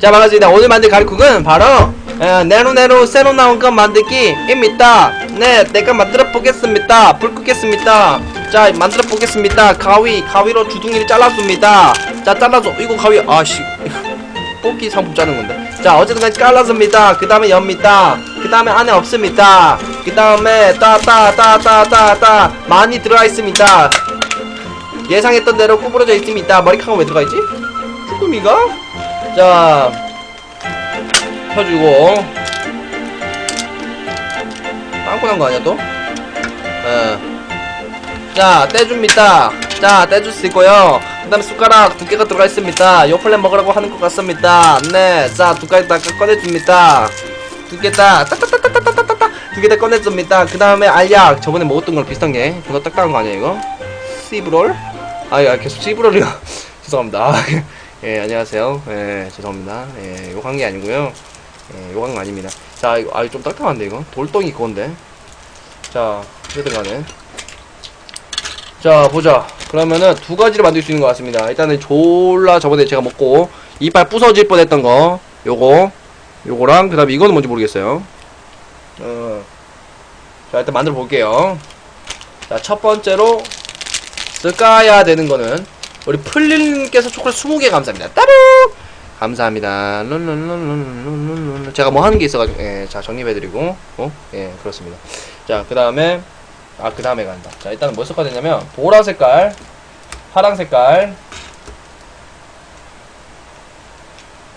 자 반갑습니다. 오늘 만들 가리국은 바로 어, 네로네로 새로 나온 것 만들기입니다. 네 내가 만들어 보겠습니다. 불 끄겠습니다. 자 만들어 보겠습니다. 가위 가위로 주둥이를 잘랐습니다. 자 잘라줘. 이거 가위 아씨. 뽑기 상품 자른 건데. 자 어쨌든 잘랐습니다. 그 다음에 엽니다. 그 다음에 안에 없습니다. 그 다음에 따따따따따따 많이 들어가 있습니다. 예상했던 대로 구부러져 있습니다. 머리카락 왜 들어가 있지? 쭈꾸미가? 자 펴주고. 빵꾸난 거 아니야 또? 예. 자 떼줍니다. 자 떼줄 수 있고요. 그 다음에 숟가락 두 개가 들어가 있습니다. 요플레 먹으라고 하는 것 같습니다. 네자두 가지 다 꺼내줍니다. 두 개다 따따따따따따따 두 개 다 꺼내줍니다. 그 다음에 알약. 저번에 먹었던 거랑 비슷한 게. 그거 딱딱한 거 아니야 이거? 씨브롤? 아 야, 계속 씨브롤이야. 죄송합니다 예, 안녕하세요. 예, 죄송합니다. 예, 욕한 게 아니고요. 예, 욕한 거 아닙니다. 자, 이거, 아, 좀 딱딱한데, 이거? 돌덩이 그건데. 자, 어쨌든 간에. 자, 보자. 그러면은 두 가지를 만들 수 있는 것 같습니다. 일단은 졸라 저번에 제가 먹고 이빨 부서질 뻔 했던 거. 요거. 요거랑, 그 다음에 이거는 뭔지 모르겠어요. 어. 자, 일단 만들어 볼게요. 자, 첫 번째로 쓸까야 되는 거는 우리 플린님께서 초콜릿 20개 감사합니다. 따로! 감사합니다. 룰룰룰룰룰룰룰. 제가 뭐 하는 게 있어가지고, 예, 자, 정립해드리고, 어? 예, 그렇습니다. 자, 그 다음에, 아, 그 다음에 간다. 자, 일단은 뭐 섞어야 되냐면, 보라 색깔, 파랑 색깔,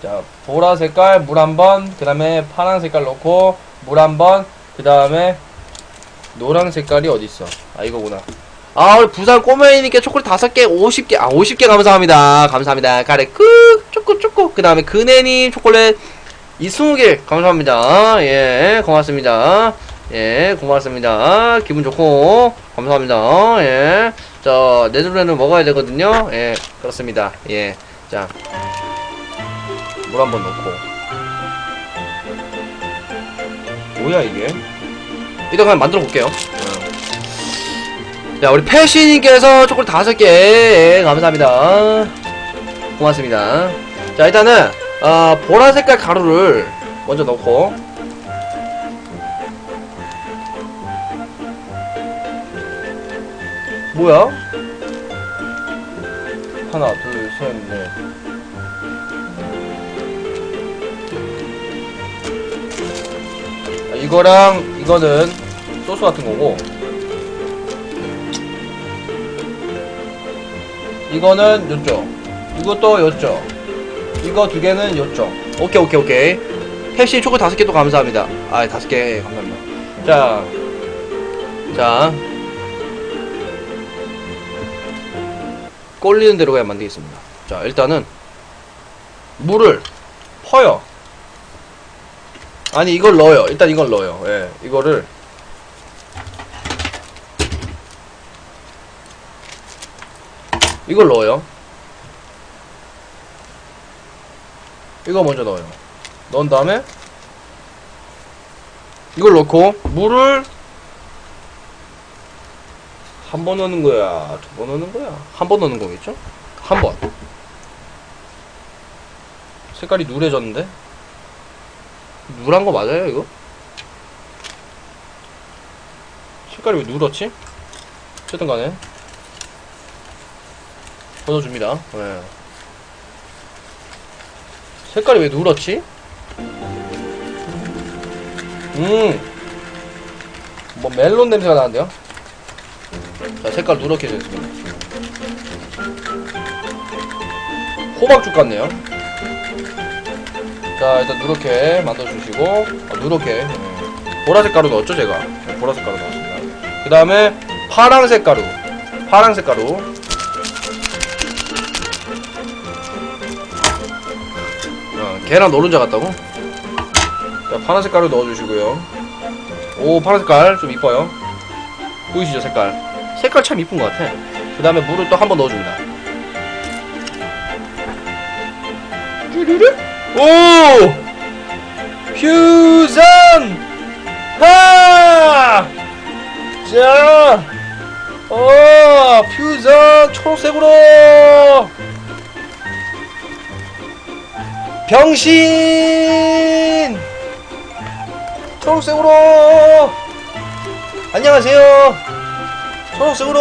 자, 보라 색깔, 물 한 번, 그 다음에 파랑 색깔 넣고, 물 한 번, 그 다음에, 노랑 색깔이 어딨어? 아, 이거구나. 아, 우리 부산 꼬매니께 초콜릿 다섯 개, 오십 개, 아, 오십 개 감사합니다. 감사합니다. 가래 끄, 쪼꼬, 쪼꼬. 그 다음에 그네님 초콜릿 이 스무 개 감사합니다. 예, 고맙습니다. 예, 고맙습니다. 기분 좋고, 감사합니다. 예. 자, 내년에는 먹어야 되거든요. 예, 그렇습니다. 예. 자, 물 한 번 넣고. 뭐야, 이게? 일단 그냥 만들어 볼게요. 자, 우리 패시님께서 초콜릿 다섯 개 예, 감사합니다. 고맙습니다. 자, 일단은 어, 보라 색깔 가루를 먼저 넣고 뭐야? 하나, 둘, 셋, 넷. 아, 이거랑 이거는 소스 같은 거고 이거는 요쪽. 이것도 요쪽. 이거 두 개는 요쪽. 오케이 오케이 오케이. 펩시 초코 다섯 개또 감사합니다. 아 다섯 개 감사합니다. 자. 자. 꼴리는 대로 그냥 만들겠습니다. 자 일단은 물을 퍼요. 아니 이걸 넣어요. 일단 이걸 넣어요. 예 이거를 이걸 넣어요. 이거 먼저 넣어요. 넣은 다음에 이걸 넣고 물을 한 번 넣는 거야, 두 번 넣는 거야, 한 번 넣는 거겠죠? 한 번. 색깔이 누래졌는데? 누란 거 맞아요, 이거? 색깔이 왜 누렇지? 어쨌든 간에 벗어줍니다. 네. 색깔이 왜 누렇지? 음, 뭐 멜론 냄새가 나는데요? 자, 색깔 누렇게 됐습니다. 호박죽 같네요. 자, 일단 누렇게 만들어주시고, 아, 누렇게. 네. 보라색 가루 넣었죠, 제가? 네, 보라색 가루 넣었습니다. 그 다음에 파랑색 가루. 파랑색 가루. 계란 노른자 같다고? 자, 파란색 가루 넣어주시고요. 오, 파란 색깔 좀 이뻐요. 보이시죠, 색깔? 색깔 참 이쁜 것 같아. 그 다음에 물을 또 한 번 넣어줍니다. 쭈르르? 오! 퓨전! 하! 자! 어, 퓨전 초록색으로! 병신! 초록색으로! 안녕하세요! 초록색으로!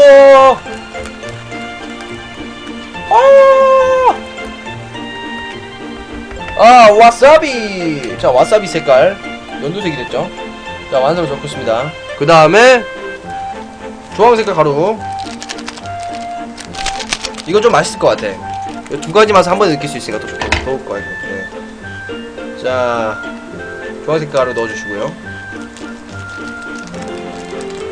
아! 아, 와사비! 자, 와사비 색깔. 연두색이 됐죠? 자, 완성을 적겠습니다. 그 다음에, 주황 색깔 가루. 이거 좀 맛있을 것 같아. 이두 가지 맛을 한 번에 느낄 수 있으니까 더 좋고, 더울 거 같고. 네. 자, 주황색 가루 넣어주시고요.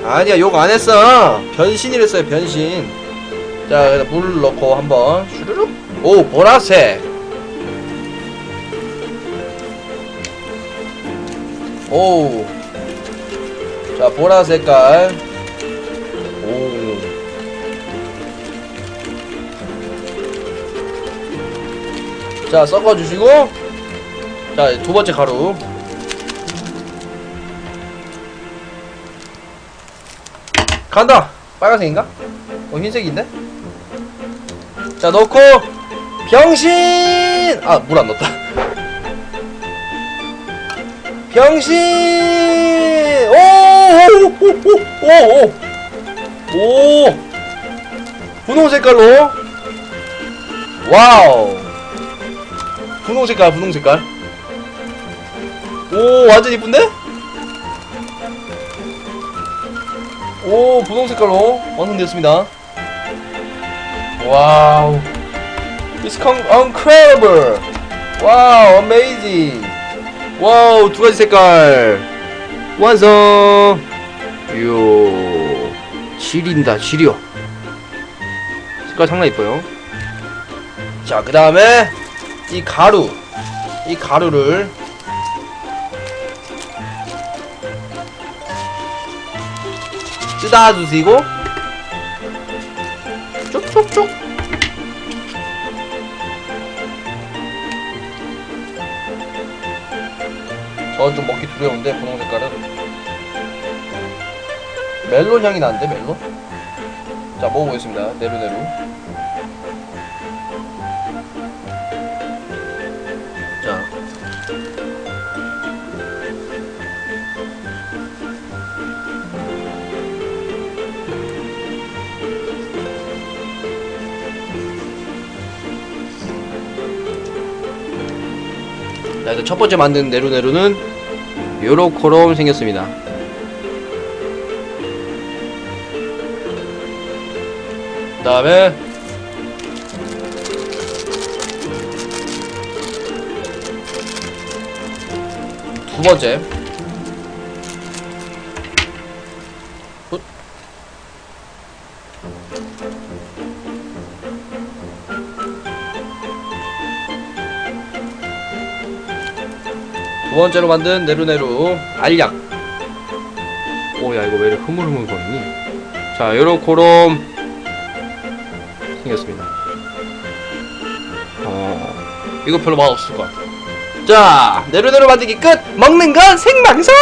아니야, 욕 안 했어. 변신이랬어요, 변신. 자, 여기다 물 넣고 한번 슈르륵. 오, 보라색. 오. 자, 보라 색깔. 오. 자, 섞어주시고. 자, 두 번째 가루. 간다! 빨간색인가? 어, 흰색인데? 자, 넣고, 병신! 아, 물 안 넣었다. 병신! 오! 오! 오! 오! 오! 오! 분홍 색깔로. 와우! 분홍 색깔, 분홍 색깔. 오, 완전 이쁜데? 오, 분홍 색깔로 완성되었습니다. 와우. It's incredible. 와우, amazing. 와우, 두 가지 색깔. 완성. 요. 지린다, 지려. 색깔 상당히 이뻐요. 자, 그 다음에 이 가루. 이 가루를 뜯어주시고 쭉쭉쭉. 저건 좀 먹기 두려운데 분홍 색깔은. 멜론 향이 나는데 멜론? 자 먹어보겠습니다. 네루네루 자, 일단 첫 번째 만든 네루네루는 요렇게롬 생겼습니다. 그 다음에 두 번째 번째로 만든 네루네루 알약. 오야 이거 왜 이렇게 흐물흐물 거리니? 자 요렇게롬 생겼습니다. 어 이거 별로 맛없을 것 같아. 자 네루네루 만들기 끝! 먹는 건 생방송